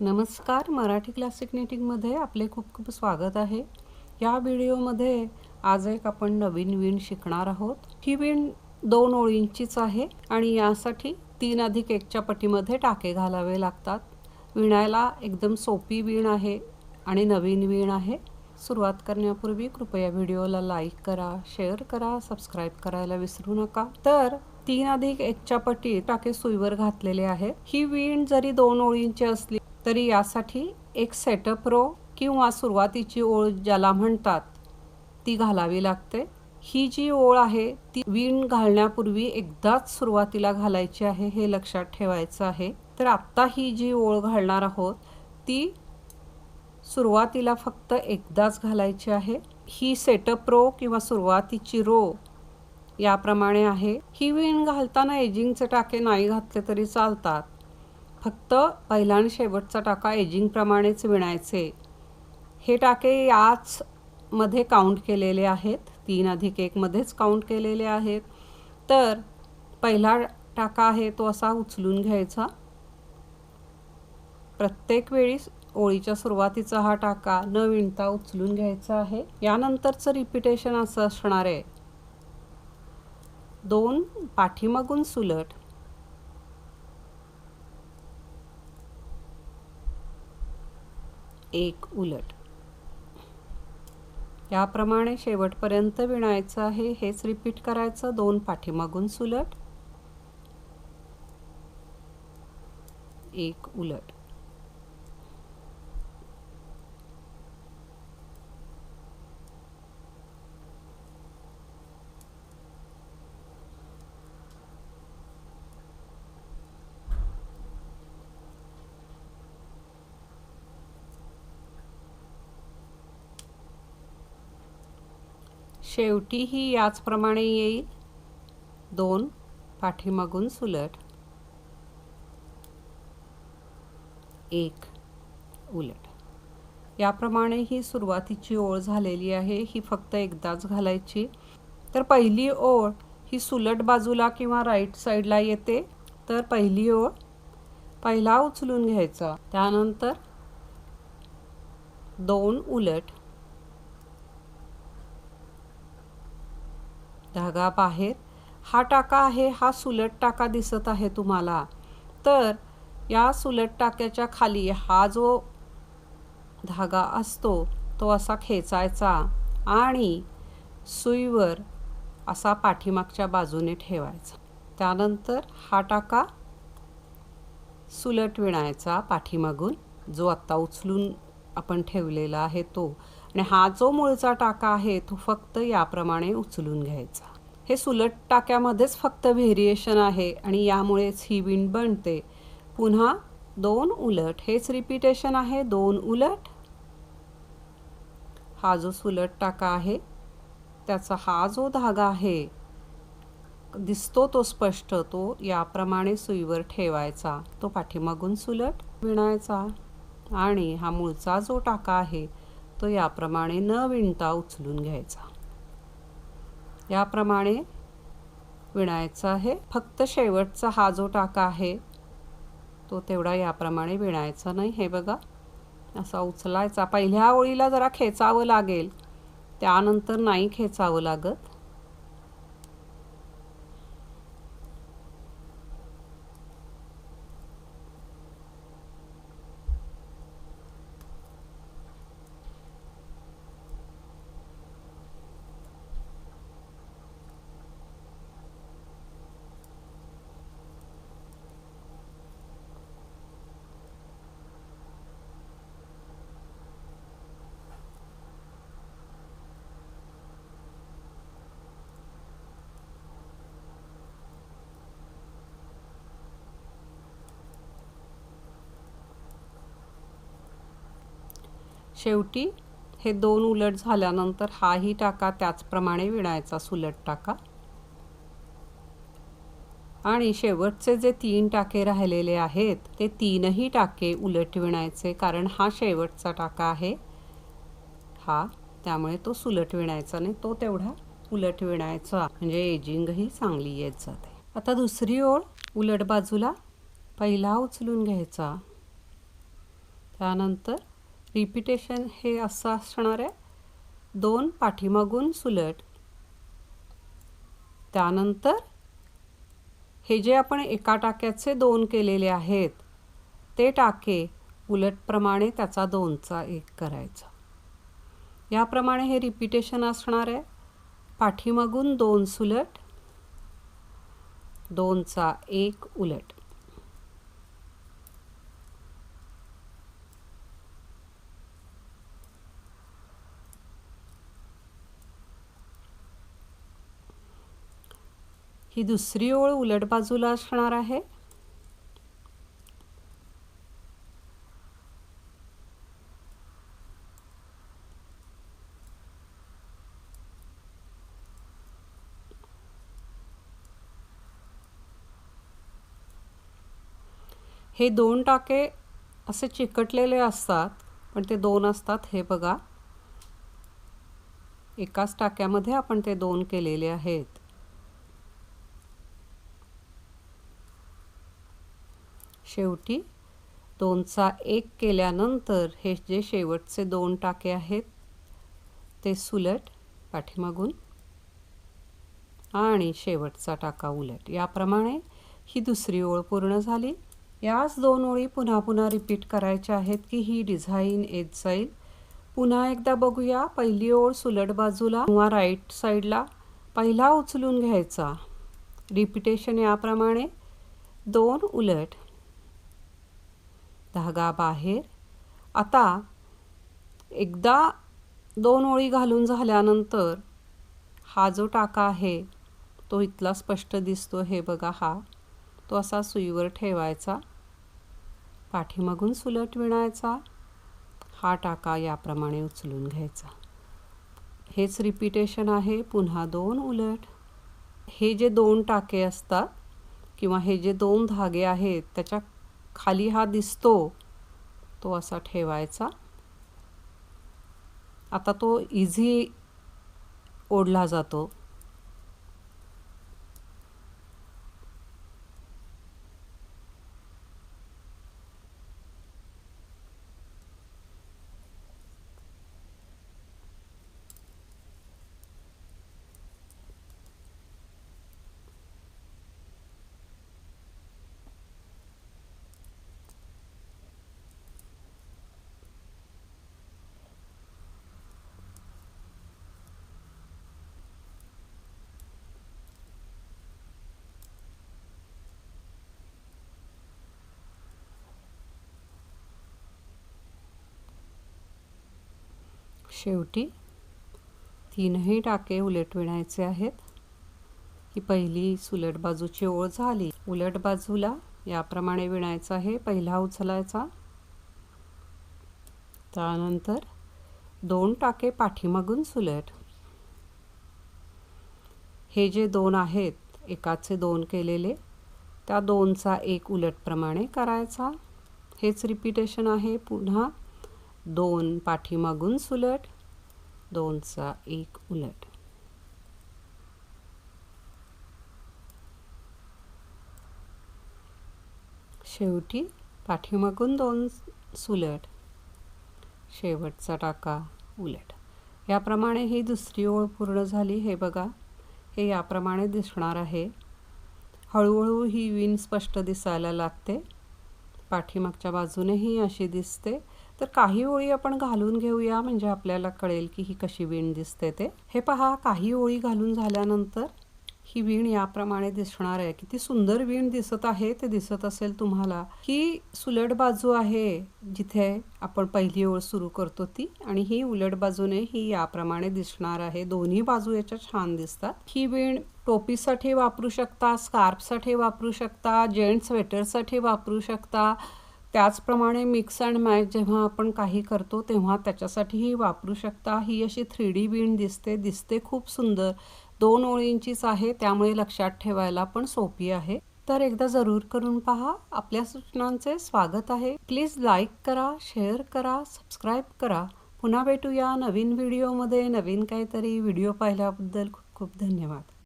नमस्कार मराठी क्लासिक निटिंगमध्ये आपले खूप खूप स्वागत आहे. या व्हिडिओमध्ये आज एक आपण नवीन विण शिकणार आहोत. ही विण दोन ओळींचीच आहे आणि यासाठी तीन अधिक एकच्या पटीमध्ये टाके घालावे लागतात. विणायला एकदम सोपी विण आहे आणि नवीन विण आहे. सुरुवात करण्यापूर्वी कृपया व्हिडिओला लाईक करा शेअर करा सबस्क्राईब करायला विसरू नका. तर तीन अधिक एकच्या पटी टाके सुईवर घातलेले आहे. ही विण जरी दोन ओळींची असली तरी यासाठी एक सेटअप रो किंवा सुरुवातीची ओळ ज्याला म्हणतात ती घालावी लागते. ही जी ओळ आहे ती विण घालण्यापूर्वी एकदाच सुरुवातीला घालायची आहे हे लक्षात ठेवायचं आहे. तर आत्ता ही जी ओळ घालणार आहोत ती सुरुवातीला फक्त एकदाच घालायची आहे. ही सेटअप रो किंवा सुरुवातीची रो याप्रमाणे आहे. ही विण घालताना एजिंगचे टाके नाही घातले तरी चालतात. फक्त पहिला आणि शेवटचा टाका एजिंगप्रमाणेच विणायचे. हे टाके याच मध्ये काउंट केलेले आहेत. तीन अधिक एकमध्येच काउंट केलेले आहेत. तर पहिला टाका आहे तो असा उचलून घ्यायचा. प्रत्येक वेळी ओळीच्या सुरुवातीचा हा टाका न विणता उचलून घ्यायचा आहे. यानंतरचं रिपिटेशन असं असणार आहे. दोन पाठीमागून सुलट. एक उलट. याप्रमाणे शेवटपर्यंत विणायचं आहे हेच रिपीट करायचं दोन पाठीमागून सुलट. एक उलट. शेवटी ही याचप्रमाणे येईल. दोन पाठीमागून सुलट. एक उलट. याप्रमाणे ही सुरुवातीची ओळ झालेली आहे ही फक्त एकदाच घालायची. तर पहिली ओळ ही सुलट बाजूला किंवा राईट साईडला येते. तर पहिली ओळ पहिला उचलून घ्यायचा. त्यानंतर दोन उलट. धागा बाहेर. हा टाका आहे हा सुलट टाका दिसत आहे तुम्हाला. तर या सुलट टाक्याच्या खाली हा जो धागा असतो तो असा खेचायचा आणि सुईवर असा पाठीमागच्या बाजूने ठेवायचा. त्यानंतर हा टाका सुलट विणायचा पाठीमागून. जो आत्ता उचलून आपण ठेवलेला आहे तो. आणि हा जो मूळचा टाका आहे तो फक्त याप्रमाणे उचलून घ्यायचा. हे सुलट टाक्यामध्येच फक्त व्हेरिएशन आहे आणि यामुळेच ही विण बनते. पुन्हा दोन उलट. हेच रिपिटेशन आहे. दोन उलट. हा जो सुलट टाका आहे त्याचा हा जो धागा आहे दिसतो तो स्पष्ट तो याप्रमाणे सुईवर ठेवायचा. तो पाठीमागून सुलट विणायचा. आणि हा मूळचा जो टाका आहे तो याप्रमाणे न विणता उचलून घ्यायचा. याप्रमाणे विणायचा आहे. फक्त शेवटचा हा जो टाका आहे तो तेवढा याप्रमाणे विणायचा नाही. हे बघा असा उचलायचा. पहिल्या ओळीला जरा खेचावं लागेल त्यानंतर नाही खेचावं लागत. शेवटी हे दोन उलट झाल्यानंतर हाही टाका त्याचप्रमाणे विणायचा सुलट टाका. आणि शेवटचे जे तीन टाके राहिलेले आहेत ते तीनही टाके उलट विणायचे कारण हा शेवटचा टाका आहे. हा त्यामुळे तो सुलट विणायचा नाही तो तेवढा उलट विणायचा. म्हणजे एजिंगही चांगली येत जाते. आता दुसरी ओळ उलट बाजूला पहिला उचलून घ्यायचा. त्यानंतर रिपिटेशन हे असं असणार आहे. दोन पाठीमागून सुलट. त्यानंतर हे जे आपण एका टाक्याचे दोन केलेले आहेत ते टाके उलटप्रमाणे त्याचा दोनचा एक करायचा. याप्रमाणे हे रिपिटेशन असणार आहे. पाठीमागून दोन सुलट दोनचा एक उलट. ही दुसरी ओळ उलट बाजूला असणार आहे. हे दोन टाके असे चिकटलेले असतात पण ते दोन असतात. हे बघा. एकाच टाक्यामध्ये आपण ते दोन केलेले आहेत. शेवटी. दोनचा एक केल्यानंतर हे जे शेवटचे दोन टाके आहेत ते सुलट पाठीमागून आणि शेवटचा टाका उलट. याप्रमाणे ही दुसरी ओळ पूर्ण झाली. याच दोन ओळी पुन्हा पुन्हा रिपीट करायच्या आहेत की ही डिझाईन येत जाईल. पुन्हा एकदा बघूया. पहिली ओळ सुलट बाजूला किंवा राईट साईडला पहिला उचलून घ्यायचा. रिपिटेशन याप्रमाणे दोन उलट धागा बाहेर आता एकदा दोन ओळी घालून झाल्यानंतर हा जो टाका आहे तो इथला स्पष्ट दिसतो. हे बघा हा. तो असा सुईवर ठेवायचा. पाठीमागून सुलट विणायचा. हा टाका याप्रमाणे उचलून घ्यायचा. हेच रिपिटेशन आहे. पुन्हा दोन उलट. हे जे दोन टाके असतात किंवा हे जे दोन धागे आहेत त्याच्या खाली हा दिसतो तो असा ठेवायचा. आता तो इझी ओढला जातो. शेवटी तीनही टाके उलट विणायचे आहेत. ही पहिली सुलट बाजूची ओळ झाली. उलट बाजूला याप्रमाणे विणायचं आहे पहिला उचलायचा. त्यानंतर दोन टाके पाठीमागून सुलट. हे जे दोन आहेत एकाचे दोन केलेले त्या दोनचा एक उलटप्रमाणे करायचा. हेच रिपिटेशन आहे पुन्हा. दोन पाठीमागून सुलट दोनचा एक उलट. शेवटी पाठीमागून दोन सुलट शेवटचा टाका उलट. याप्रमाणे ही दुसरी ओळ पूर्ण झाली. हे बघा हे याप्रमाणे दिसणार आहे. हळूहळू ही विण स्पष्ट दिसायला लागते. पाठीमागच्या बाजूनेही अशी दिसते. तर काही ओळी आपण घालून घेऊया म्हणजे आपल्याला कळेल की ही कशी विण दिसते ते. हे पहा काही ओळी घालून झाल्यानंतर ही वीण याप्रमाणे दिसणार आहे. किती सुंदर वीण दिसत आहे. ते दिसत असेल तुम्हाला ही सुलट बाजू आहे जिथे आपण पहिली ओळ सुरू करतो ती आणि ही उलट बाजूने ही याप्रमाणे दिसणार आहे. दोन्ही बाजू याच्या छान दिसतात. ही वीण टोपीसाठी वापरू शकता स्कार्फसाठी वापरू शकता जेंट स्वेटरसाठी वापरू शकता त्याचप्रमाणे मिक्स अँड मॅच जेव्हा आपण काही करतो तेव्हा त्याच्यासाठीही वापरू शकता. ही अशी थ्री डी बीण दिसते. दिसते खूप सुंदर. दोन ओळींचीच आहे. त्यामुळे लक्षात ठेवायला पण सोपी आहे. तर एकदा जरूर करून पहा. आपल्या सूचनांचे स्वागत आहे. प्लीज लाईक करा शेअर करा सबस्क्राईब करा. पुन्हा भेटूया नवीन व्हिडिओमध्ये नवीन काहीतरी व्हिडिओ पाहिल्याबद्दल खूप खूप धन्यवाद.